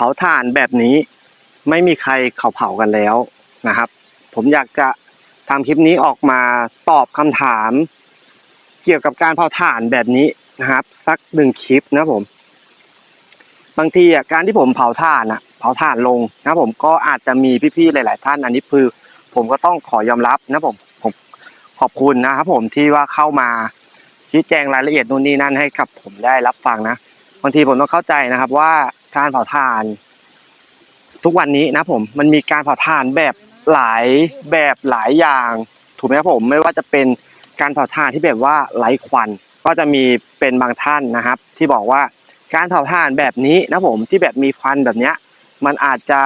เผาถ่านแบบนี้ ไม่มีใครเขาเผากันแล้วนะครับ ผมอยากจะทำคลิปนี้ออกมาตอบคำถาม เกี่ยวกับการเผาถ่านแบบนี้นะครับ สักหนึ่งคลิปนะผม บางทีอะการที่ผมเผาถ่านอะ เผาถ่านลงนะผมก็อาจจะมีพี่ๆหลาย ๆ ท่านอันนี้คือ ผมก็ต้องขอยอมรับนะผมผมขอบคุณนะครับผมที่ว่าเข้ามาชี้แจงรายละเอียดนู่นนี่นั่นให้กับผมได้รับฟังนะบางทีผมต้องเข้าใจนะครับว่า การเผาถ่าน ทุกวันนี้นะผมมันมีการเผาถ่านแบบหลายแบบหลายอย่าง ถูกไหมครับผมไม่ว่าจะเป็นการเผาถ่านที่แบบว่าไร้ควัน ก็จะมีเป็นบางท่านนะครับ ที่บอกว่าการเผาถ่านแบบนี้นะผมที่แบบมีควันแบบเนี้ย มันอาจจะ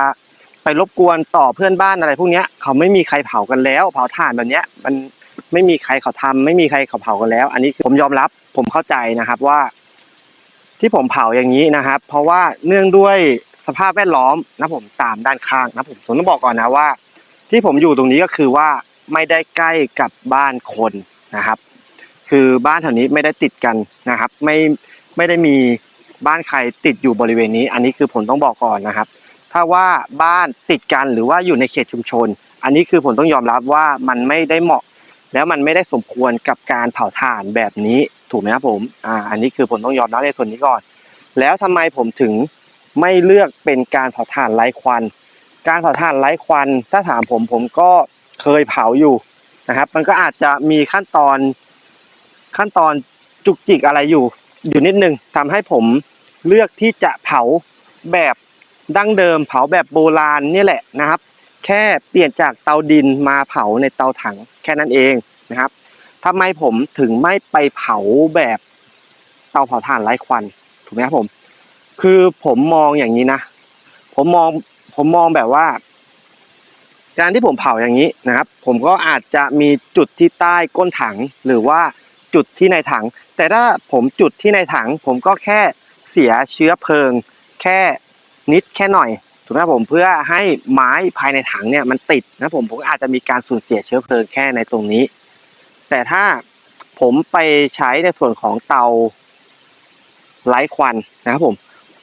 ไปรบกวนต่อเพื่อนบ้านอะไรพวกเนี้ยเขาไม่มีใครเผากันแล้ว เผาถ่านแบบเนี้ย มันไม่มีใครเขาทำไม่มีใครเขาเผากันแล้ว อันนี้ผมยอมรับผมเข้าใจนะครับว่า ที่ผมเผาอย่างนี้นะครับ เพราะว่าเนื่องด้วยสภาพแวดล้อมนะผมตามด้านข้างนะผมผมต้องบอกก่อนนะว่า ที่ผมอยู่ตรงนี้ก็คือว่าไม่ได้ใกล้กับบ้านคนนะครับ คือบ้านแถวนี้ไม่ได้ติดกันนะครับ ไม่ไม่ได้มีบ้านใครติดอยู่บริเวณนี้ อันนี้คือผมต้องบอกก่อนนะครับ ถ้าว่าบ้านติดกันหรือว่าอยู่ในเขตชุมชน อันนี้คือผมต้องยอมรับว่ามันไม่ได้เหมาะ แล้วมันไม่ได้สมควรกับการเผาถ่านแบบนี้ ถูกไหมครับผมอ่าอันนี้คือผมต้องยอมรับในส่วนนี้ก่อน แล้วทำไมผมถึงไม่เลือกเป็นการเผาถ่านไร้ควัน การเผาถ่านไร้ควัน ถ้าถามผมผมก็เคยเผาอยู่นะครับ มันก็อาจจะมีขั้นตอนขั้นตอนจุกจิกอะไรอยู่อยู่นิดนึงทำให้ผมเลือกที่จะเผาแบบดั้งเดิม เผาแบบโบราณนี่แหละนะครับ แค่เปลี่ยนจากเตาดินมาเผาในเตาถังแค่นั้นเองนะครับ ทำไมผมถึงไม่ไปเผาแบบเตาเผาถ่านไร้ควันถูกไหมครับผม คือผมมองอย่างนี้นะ ผมมองผมมองแบบว่า การที่ผมเผาอย่างนี้นะครับ ผมก็อาจจะมีจุดที่ใต้ก้นถังหรือว่าจุดที่ในถัง แต่ถ้าผมจุดที่ในถัง ผมก็แค่เสียเชื้อเพลิง แค่นิดแค่หน่อยถูกไหมครับผมเพื่อให้ไม้ภายในถังเนี่ยมันติดนะผมผมอาจจะมีการสูญเสียเชื้อเพลิงแค่ในตรงนี้ แต่ถ้าผมไปใช้ในส่วนของเตาไร้ควันนะครับผม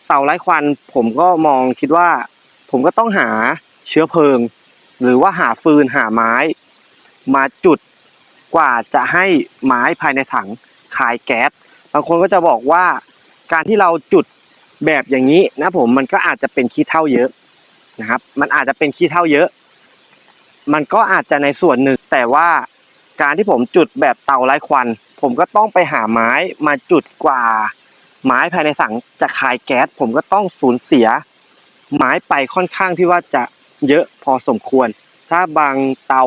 เตาไร้ควันผมก็มองคิดว่า ผมก็ต้องหาเชื้อเพลิง หรือว่าหาฟืนหาไม้ มาจุดกว่าจะให้ไม้ภายในถังคายแก๊สบางคนก็จะบอกว่าการที่เราจุดแบบอย่างนี้นะผมมันก็อาจจะเป็นขี้เท่าเยอะนะครับ มันอาจจะเป็นขี้เท่าเยอะ มันก็อาจจะในส่วนหนึ่งแต่ว่า การที่ผมจุดแบบเตาไร้ควัน ผมก็ต้องไปหาไม้มาจุดกว่า ไม้ภายในถังจะคายแก๊ส ผมก็ต้องสูญเสีย ไม้ไปค่อนข้างที่ว่าจะเยอะพอสมควร ถ้าบางเตา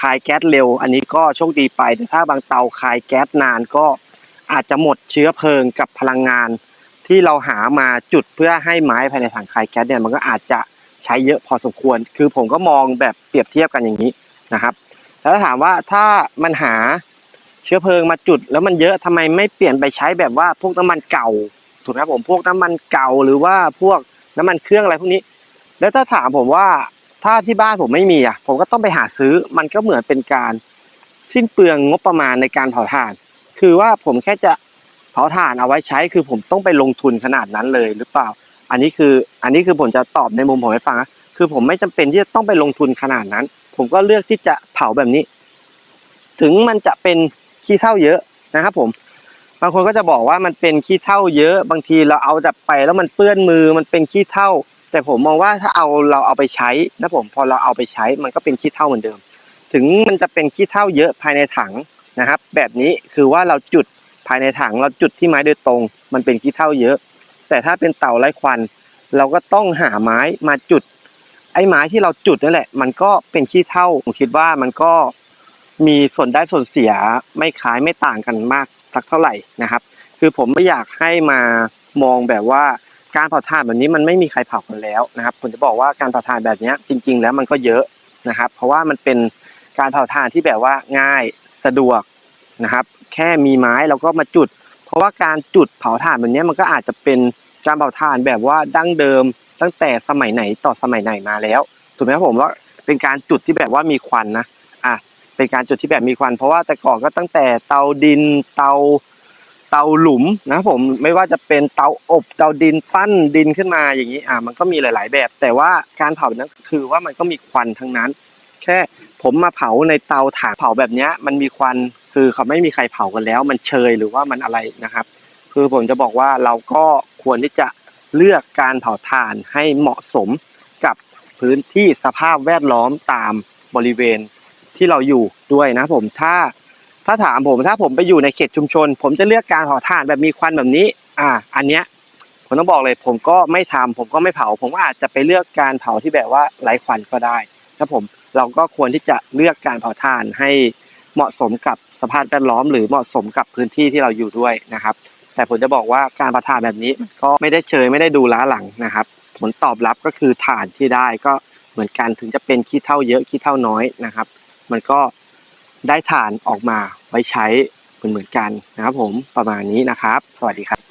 คายแก๊สเร็ว อันนี้ก็โชคดีไปแต่ถ้าบางเตาคายแก๊สนานก็อาจจะหมดเชื้อเพลิงกับพลังงาน ที่เราหามาจุดเพื่อให้ไม้ภายในถังคายแก๊สเนี่ยมันก็อาจจะใช้เยอะพอสมควร คือผมก็มองแบบเปรียบเทียบกันอย่างนี้นะครับ แล้วถ้าถามว่าถ้ามันหาเชื้อเพลิงมาจุด แล้วมันเยอะทำไมไม่เปลี่ยนไปใช้แบบว่าพวกน้ำมันเก่าถูกไหมครับผมพวกน้ำมันเก่าหรือว่าพวกน้ำมันเครื่องอะไรพวกนี้ แล้วถ้าถามผมว่าถ้าที่บ้านผมไม่มีอะ ผมก็ต้องไปหาซื้อมันก็เหมือนเป็นการสิ้นเปลืองงบประมาณในการเผาถ่าน คือว่าผมแค่จะเผาถ่านเอาไว้ใช้ คือผมต้องไปลงทุนขนาดนั้นเลยหรือเปล่า อันนี้คืออันนี้คือผมจะตอบในมุมผมให้ฟังนะคือผมไม่จำเป็นที่จะต้องไปลงทุนขนาดนั้น ผมก็เลือกที่จะเผาแบบนี้ ถึงมันจะเป็นขี้เท่าเยอะนะครับ ผม บางคนก็จะบอกว่ามันเป็นขี้เท่าเยอะ บางทีเราเอาจับไปแล้วมันเปื้อนมือมันเป็นขี้เท่าแต่ผมมองว่าถ้าเอาเราเอาไปใช้นะผมพอเราเอาไปใช้มันก็เป็นขี้เท่าเหมือนเดิม ถึงมันจะเป็นขี้เท่าเยอะภายในถังนะครับ แบบนี้คือว่าเราจุดภายในถังเราจุดที่ไม้โดยตรง มันเป็นขี้เท่าเยอะ แต่ถ้าเป็นเต่าไร้ควัน เราก็ต้องหาไม้มาจุด ไอ้ไม้ที่เราจุดนั่นแหละ มันก็เป็นขี้เท่าผมคิดว่ามันก็มีส่วนได้ส่วนเสียไม่คล้ายไม่ต่างกันมากสักเท่าไหร่นะครับ คือผมไม่อยากให้มามองแบบว่าการเผาถ่านแบบนี้มันไม่มีใครเผากันแล้วนะครับผมจะบอกว่าการเผาถ่านแบบนี้จริง ๆ แล้วมันก็เยอะนะครับ เพราะว่ามันเป็นการเผาถ่านที่แบบว่าง่ายสะดวกนะครับ แค่มีไม้เราก็มาจุด เพราะว่าการจุดเผาถ่านแบบนี้มันก็อาจจะเป็นการเผาถ่านแบบว่าดั้งเดิม ตั้งแต่สมัยไหนต่อสมัยไหนมาแล้วถูกไหมครับผมว่าเป็นการจุดที่แบบว่ามีควันนะอะเป็นการจุดที่แบบมีควัน เพราะว่าแต่ก่อนก็ตั้งแต่เตาดินเตาเตาหลุมนะครับผมไม่ว่าจะเป็นเตาอบเตาดินปั้นดินขึ้นมาอย่างนี้อ่ามันก็มีหลาย ๆ แบบ แต่ว่าการเผานั้นคือว่ามันก็มีควันทั้งนั้น แค่ผมมาเผาในเตาถ่านเผาแบบนี้มันมีควันคือเขาไม่มีใครเผากันแล้ว มันเชยหรือว่ามันอะไรนะครับ คือผมจะบอกว่าเราก็ควรที่จะ เลือกการเผาถ่านให้เหมาะสมกับพื้นที่สภาพแวดล้อมตามบริเวณที่เราอยู่ด้วยนะผมถ้าถ้าถามผมถ้าผมไปอยู่ในเขตชุมชน ผมจะเลือกการเผาถ่านแบบมีควันแบบนี้ อ่า อันเนี้ยผมต้องบอกเลย ผมก็ไม่ทำผมก็ไม่เผา ผมก็อาจจะไปเลือกการเผาที่แบบว่าไร้ควันก็ได้ครับผมเราก็ควรที่จะเลือกการเผาถ่านให้เหมาะสมกับสภาพแวดล้อม หรือเหมาะสมกับพื้นที่ที่เราอยู่ด้วยนะครับ แต่ผมจะบอกว่าการประทานแบบนี้ก็ไม่ได้เชยไม่ได้ดูล้าหลังนะครับ ผลตอบรับก็คือฐานที่ได้ก็เหมือนกันถึงจะเป็นขี้เท่าเยอะขี้เท่าน้อยนะครับ มันก็ได้ฐานออกมาไว้ใช้เหมือนเหมือนกันนะครับผมประมาณนี้นะครับ สวัสดีครับ